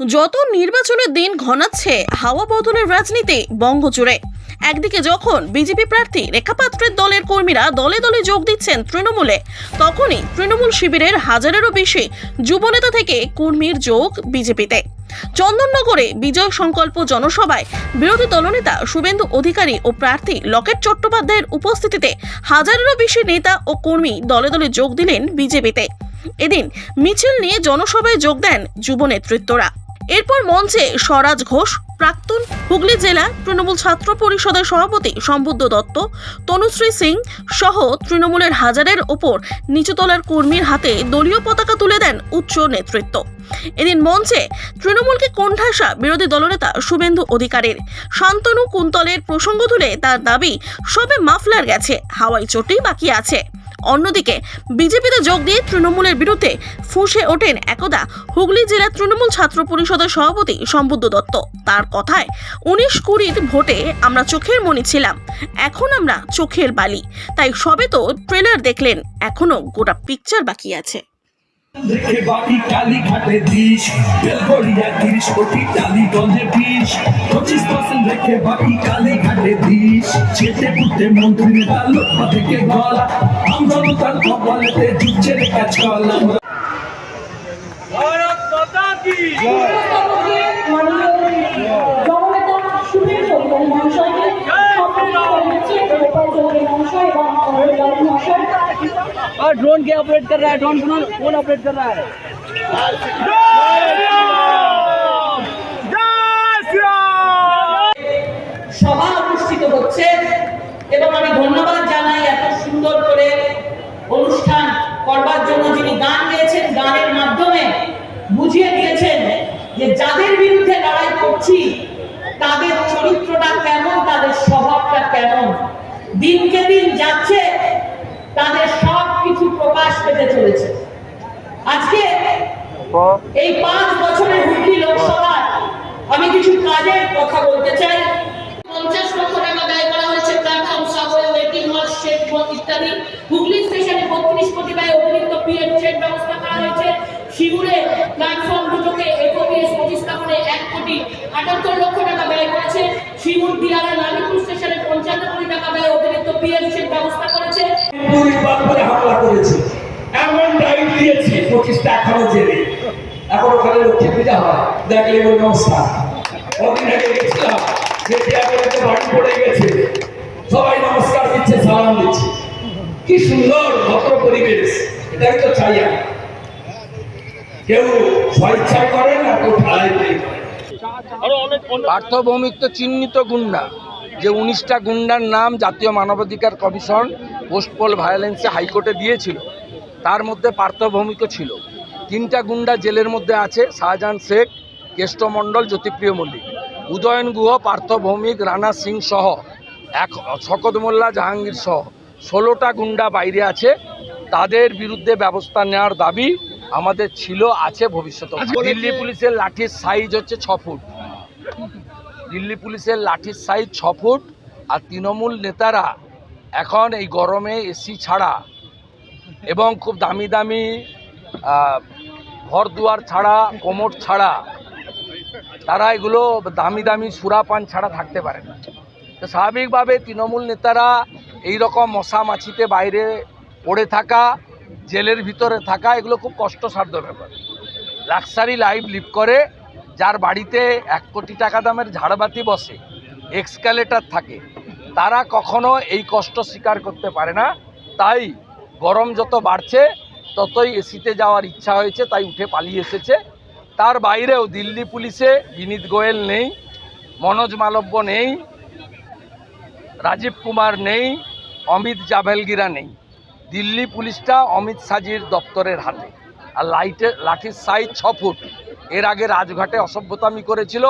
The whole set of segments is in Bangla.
যত নির্বাচনের দিন ঘনাচ্ছে, হাওয়া বদলের রাজনীতি বঙ্গজুড়ে। একদিকে যখন বিজেপি প্রার্থী রেখা পাত্রের দলের কর্মীরা দলে দলে যোগ দিচ্ছেন তৃণমূলে, তখনই তৃণমূল শিবিরের হাজারেরও বেশি যুবনেতা থেকে কর্মীর যোগ বিজেপিতে। চন্দননগরে বিজয় সংকল্প জনসভায় বিরোধী দলনেতা শুভেন্দু অধিকারী ও প্রার্থী লকেট চট্টোপাধ্যায়ের উপস্থিতিতে হাজারেরও বেশি নেতা ও কর্মী দলে দলে যোগ দিলেন বিজেপিতে। এদিন মিছিল নিয়ে জনসভায় যোগ দেন যুব নেতৃত্বরা এরপর মঞ্চে স্বরাজ ঘোষ, প্রাক্তন হুগলি জেলা তৃণমূল ছাত্র পরিষদের সভাপতি সম্বুদ্ধ দত্ত, তনুশ্রী সিং সহ তৃণমূলের হাজারের ওপর নিচুতলার কর্মীর হাতে দলীয় পতাকা তুলে দেন উচ্চ নেতৃত্ব। এদিন মঞ্চে তৃণমূলকে কোণঠাসা বিরোধী দলনেতা শুভেন্দু অধিকারের শান্তনু কুন্তলের প্রসঙ্গ তুলে তার দাবি, সবে মাফলার গেছে হাওয়াই চটেই বাকি আছে। অন্যদিকে, বিজেপিতে যোগ দিয়ে তৃণমূলের বিরুদ্ধে ফুঁসে ওঠেন একদা হুগলি জেলা তৃণমূল ছাত্র পরিষদের সভাপতি সম্বুদ্ধ দত্ত। তার কথায়, উনিশ কুড়ির ভোটে আমরা চোখের মনি ছিলাম, এখন আমরা চোখের বালি। তাই সবে তো ট্রেলার দেখলেন, এখনও গোটা পিকচার বাকি আছে। বাড়ি কালীঘাটে দিস বেলগড়িয়া তিরিশ কোটি টালিগঞ্জে বিশ পঁচিশ পার্সেন্ট রেখে বাড়ি কালীঘাটে দিস চেটে পুটে মন্ত্রী নেতা লোকমা থেকে গলা। আমদানো তার কপালেতে জুটছে রেখা চল মহাশয়কে এবং और ड्रोन क्या ऑपरेट कर रहा है ड्रोन कौन कौन ऑपरेट कर रहा है जय श्री राम সভা অনুষ্ঠিত হচ্ছে এবং আমি ধন্যবাদ জানাই এত সুন্দর করে অনুষ্ঠান করবার জন্য যিনি গান গেয়েছেন গানের মাধ্যমে বুঝিয়ে দিয়েছেন যে যাদের বিরুদ্ধে লড়াই করছি তাদের চরিত্রটা কেমন তাদের স্বভাবটা কেমন দিনকে দিন যাচ্ছে তাদের সব কিছু প্রকাশ পেতে চলেছে। আজকে এই পাঁচ বছরের হুগলি লোকসভায় আমি কিছু কাজের কথা বলতে চাই। পঞ্চাশ লক্ষ টাকা ব্যয় করা হয়েছে ইত্যাদি। হুগলি কোটি ব্যবস্থা করা হয়েছে। দুটোকে এক কোটি আটাত্তর লক্ষ টাকা ব্যয় করেছে। লালিপুর পঞ্চান্ন কোটি টাকা ব্যয় অতিরিক্ত পিএম ব্যবস্থা করেছে দুই বাপরে হামলা করেছে। এমন ডাইট দিয়েছে পঁচিশটা এখনও জেলে। এখন ওখানে লক্ষ্মী পূজা হয়। দেখলে ওই নমস্কার। ওদিন আগে গেছিলাম যে টিয়াগড়িতে বাড়ি পড়ে গেছে। সবাই নমস্কার দিচ্ছে সালাম দিচ্ছে। কি সুন্দর ভদ্র পরিবেশ। এটাই তো চাই আমি কেউ স্বেচ্ছায় করে না কেউ ঠাড়াই করে। পার্থভৌমিক তো চিহ্নিত গুন্ডা। যে উনিশটা গুন্ডার নাম জাতীয় মানবাধিকার কমিশন পোস্টপল ভায়োলেন্সে হাইকোর্টে দিয়েছিল। তার মধ্যে পার্থভৌমিকও ছিল। তিনটা গুন্ডা জেলের মধ্যে আছে শাহজাহান শেখ কেষ্টমণ্ডল জ্যোতিপ্রিয় মল্লিক। উদয়ন গুহ পার্থভৌমিক রানা সিং সহ এক শকত মোল্লা জাহাঙ্গীর সহ ষোলোটা গুন্ডা বাইরে আছে। তাদের বিরুদ্ধে ব্যবস্থা নেওয়ার দাবি আমাদের ছিল আছে ভবিষ্যতে। দিল্লি পুলিশের লাঠির সাইজ হচ্ছে ছ ফুট। দিল্লি পুলিশের লাঠির সাইজ ছ ফুট। আর তৃণমূল নেতারা এখন এই গরমে এসি ছাড়া এবং খুব দামি দামি ঘর দুয়ার ছাড়া, কোমর ছাড়া, তারা এগুলো দামি দামি সুরাপান ছাড়া থাকতে পারে না। তো স্বাভাবিকভাবে তৃণমূল নেতারা এই রকম মশা মাছিতে বাইরে পড়ে থাকা, জেলের ভিতরে থাকা, এগুলো খুব কষ্টসাধ্য ব্যাপার। লাক্সারি লাইফ লিভ করে, যার বাড়িতে এক কোটি টাকা দামের ঝাড়বাতি বসে এক্সকালেটার থাকে তারা কখনো এই কষ্ট স্বীকার করতে পারে না। তাই গরম যত বাড়ছে, ততই এসিতে যাওয়ার ইচ্ছা হয়েছে, তাই উঠে পালিয়ে এসেছে। তার বাইরেও দিল্লি পুলিশে বিনীত গোয়েল নেই, মনোজ মালব্য নেই, রাজীব কুমার নেই, অমিত জাভেলগিরা নেই। দিল্লি পুলিশটা অমিত সাজির দপ্তরের হাতে। আর লাইটের লাঠির সাইজ ছ ফুট। এর আগে রাজঘাটে অসভ্যতামি করেছিল,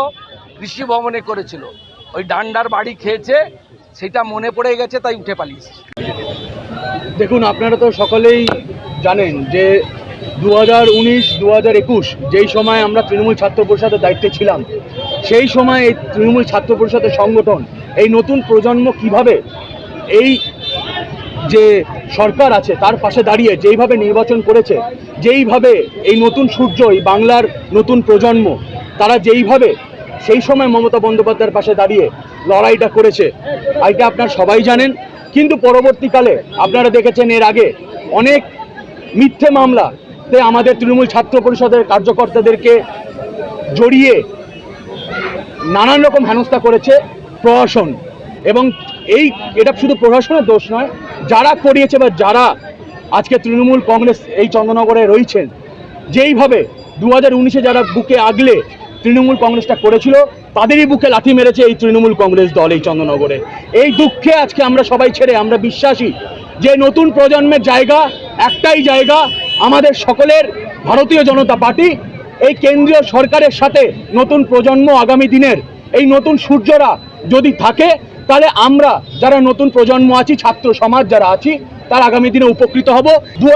কৃষি ভবনে করেছিল। ওই ডান্ডার বাড়ি খেয়েছে সেটা মনে পড়ে গেছে, তাই উঠে পালিয়েছে। দেখুন, আপনারা তো সকলেই জানেন যে দু হাজার উনিশ দু হাজার একুশ যেই সময় আমরা তৃণমূল ছাত্র পরিষদের দায়িত্বে ছিলাম, সেই সময় এই তৃণমূল ছাত্র পরিষদের সংগঠন, এই নতুন প্রজন্ম কীভাবে এই যে সরকার আছে, তার পাশে দাঁড়িয়ে যেইভাবে নির্বাচন করেছে, যেইভাবে এই নতুন সূর্য, এই বাংলার নতুন প্রজন্ম, তারা যেইভাবে সেই সময় মমতা বন্দ্যোপাধ্যায়ের পাশে দাঁড়িয়ে লড়াইটা করেছে। এটা আপনার সবাই জানেন, কিন্তু পরবর্তীকালে আপনারা দেখেছেন এর আগে অনেক মিথ্যে মামলা মামলাতে আমাদের তৃণমূল ছাত্র পরিষদের কার্যকর্তাদেরকে জড়িয়ে নানান রকম হেনস্থা করেছে প্রশাসন। এবং এই, এটা শুধু প্রশাসনের দোষ নয়, যারা করিয়েছে বা যারা আজকে তৃণমূল কংগ্রেস এই চন্দ্রনগরে রয়েছেন, যেইভাবে দু হাজার যারা বুকে আগলে তৃণমূল কংগ্রেসটা করেছিল, তাদেরই বুকে লাথি মেরেছে এই তৃণমূল কংগ্রেস দল এই চন্দ্রনগরে। এই দুঃখে আজকে আমরা সবাই ছেড়ে আমরা বিশ্বাসী যে নতুন প্রজন্মের জায়গা, একটাই জায়গা, আমাদের সকলের ভারতীয় জনতা পার্টি, এই কেন্দ্রীয় সরকারের সাথে নতুন প্রজন্ম আগামী দিনের, এই নতুন সূর্যরা যদি থাকে, তাহলে আমরা যারা নতুন প্রজন্ম আছি, ছাত্র সমাজ যারা আছি, তার আগামী দিনে উপকৃত হব। দু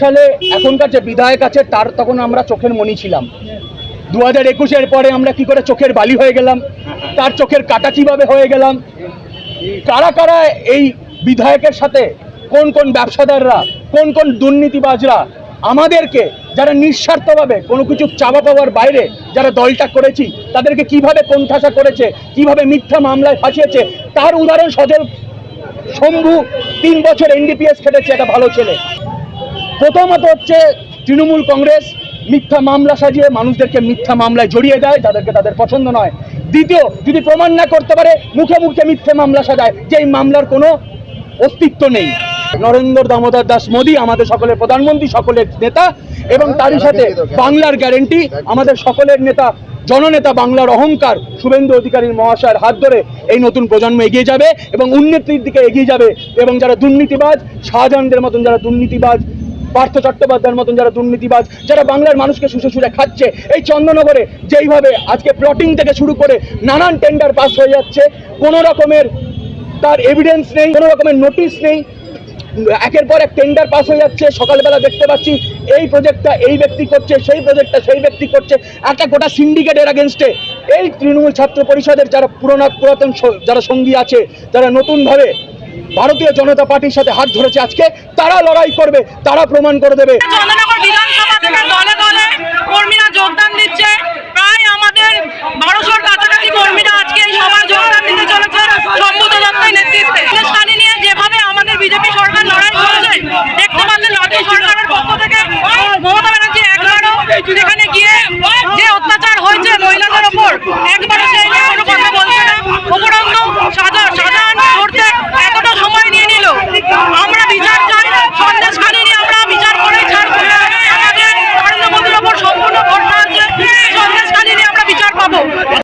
সালে এখনকার যে বিধায়ক আছে, তার তখন আমরা চোখের মনি ছিলাম। দু হাজার একুশের পরে আমরা কি করে চোখের বালি হয়ে গেলাম? তার চোখের কাটা কীভাবে হয়ে গেলাম? কারা কারা এই বিধায়কের সাথে কোন কোন ব্যবসাদাররা, কোন কোন দুর্নীতিবাজরা আমাদেরকে যারা নিঃস্বার্থভাবে কোনো কিছু চাওয়া পাওয়ার বাইরে যারা দলটা করেছি, তাদেরকে কীভাবে কোণঠাসা করেছে, কীভাবে মিথ্যা মামলায় ফাঁসিয়েছে, তার উদাহরণ সজল শম্ভু তিন বছর এনডিপিএস খেটেছে একটা ভালো ছেলে। প্রথমত হচ্ছে তৃণমূল কংগ্রেস মিথ্যা মামলা সাজিয়ে মানুষদেরকে মিথ্যা মামলায় জড়িয়ে দেয়, যাদেরকে তাদের পছন্দ নয়। দ্বিতীয়, যদি প্রমাণ না করতে পারে, মুখে মুখে মিথ্যে মামলা সাজায় যে এই মামলার কোনো অস্তিত্ব নেই। নরেন্দ্র দামোদর দাস মোদী আমাদের সকলের প্রধানমন্ত্রী, সকলের নেতা, এবং তারই সাথে বাংলার গ্যারেন্টি, আমাদের সকলের নেতা, জননেতা বাংলার অহংকার, শুভেন্দু অধিকারীর মহাশয়ের হাত ধরে এই নতুন প্রজন্ম এগিয়ে যাবে, এবং উন্নতির দিকে এগিয়ে যাবে, এবং যারা দুর্নীতিবাজ, শাহজাহানদের মতন যারা দুর্নীতিবাজ পার্থ চট্টোপাধ্যায়ের মতন যারা দুর্নীতিবাজ, যারা বাংলার মানুষকে শুষে শুষে খাচ্ছে, এই চন্দ্রনগরে যেইভাবে আজকে প্লটিং থেকে শুরু করে নানান টেন্ডার পাস হয়ে যাচ্ছে, কোনো রকমের তার এভিডেন্স নেই, কোনো রকমের নোটিশ নেই। একের পর এক টেন্ডার পাস হয়ে যাচ্ছে, সকালবেলা দেখতে পাচ্ছি এই প্রজেক্টটা এই ব্যক্তি করছে, সেই প্রজেক্টটা সেই ব্যক্তি করছে। একটা গোটা সিন্ডিকেটের আগেনস্টে এই তৃণমূল ছাত্র পরিষদের যারা পুরোনো পুরাতন যারা সঙ্গী আছে, যারা নতুনভাবে ভারতীয় জনতা পার্টির সাথে হাত ধরেছে আজকে। তারা লড়াই করবে, তারা প্রমাণ করে দেবে। কর্মীরা আমাদের বিজেপি সরকার লড়াই দেখতে পাচ্ছেন সরকারের পক্ষ থেকে মমতা ব্যানার্জি যেখানে